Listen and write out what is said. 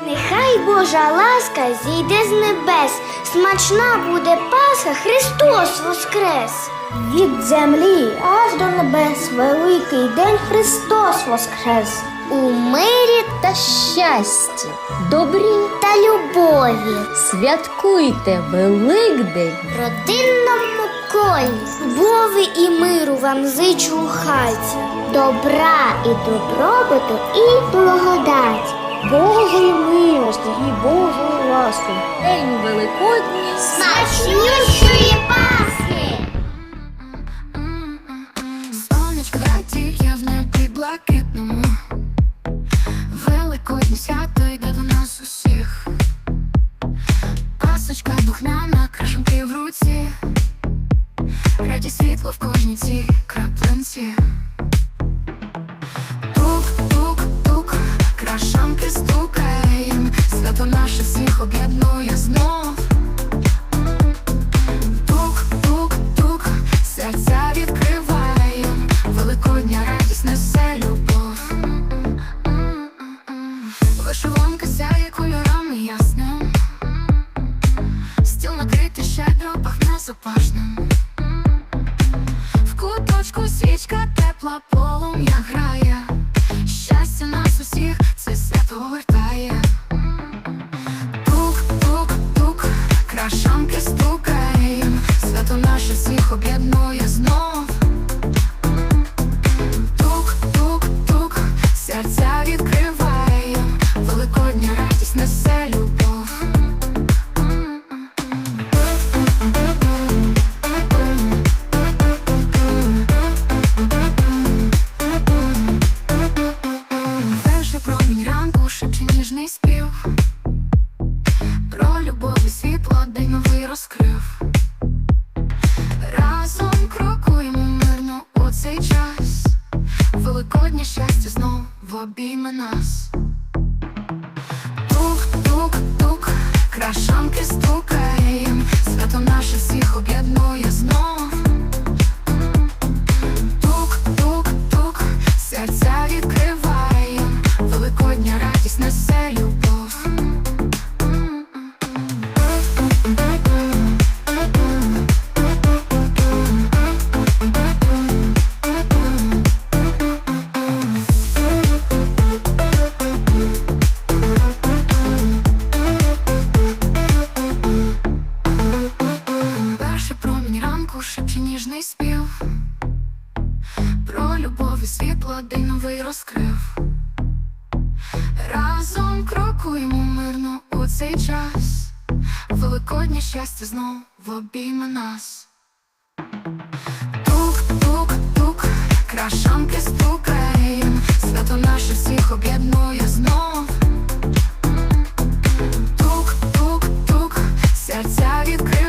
Хай Божа ласка зійде з небес, смачна буде Пасха, Христос воскрес. Від землі аж до небес великий день Христос воскрес. У мирі Та щастя, добрі, та любові, святкуйте Великдень. в родинному колі, любові і миру вам зичу у хаті, добра і добробуту і благодать. Божої милості і Божої ласки. День Великодній. Смачнющої Пасхи! Сонечко радіє в небі блакитному Великодні свято йде до нас усіх Пасочка духмяна, крашенки в руці Раді світло в кожній цій краплинці всіх об'єднує знов Тук, тук, тук, серця відкриваєм, Великодня радість несе любов. Вишиванка сяє кольорами ясним, стіл накритий щедро пахне запашним. В куточку свічка тепла полум'я грає, щастя нас усіх це свято вертає. Знов. Тук, тук, тук, серця відкриваєм, Великодня радість несе любов. Перший промінь ранку шепче ніжний спів. Про любов і світло день новий розкрив. Крокуємо мирно у цей час. Великоднє щастя знов в обійме нас. Тук, тук, тук, крашанки стукаєм, свято наше всіх об'єднує знов. Тук, тук, тук, серця відкриваєм, Великодня радість несе любов. один новий розкрив. Разом крокуємо мирно у цей час. Великоднє щастя знов обійме нас. Тук-тук-тук, крашанки стукаєм, свято наше всіх об'єднує знов. Тук-тук-тук, серця відкриє.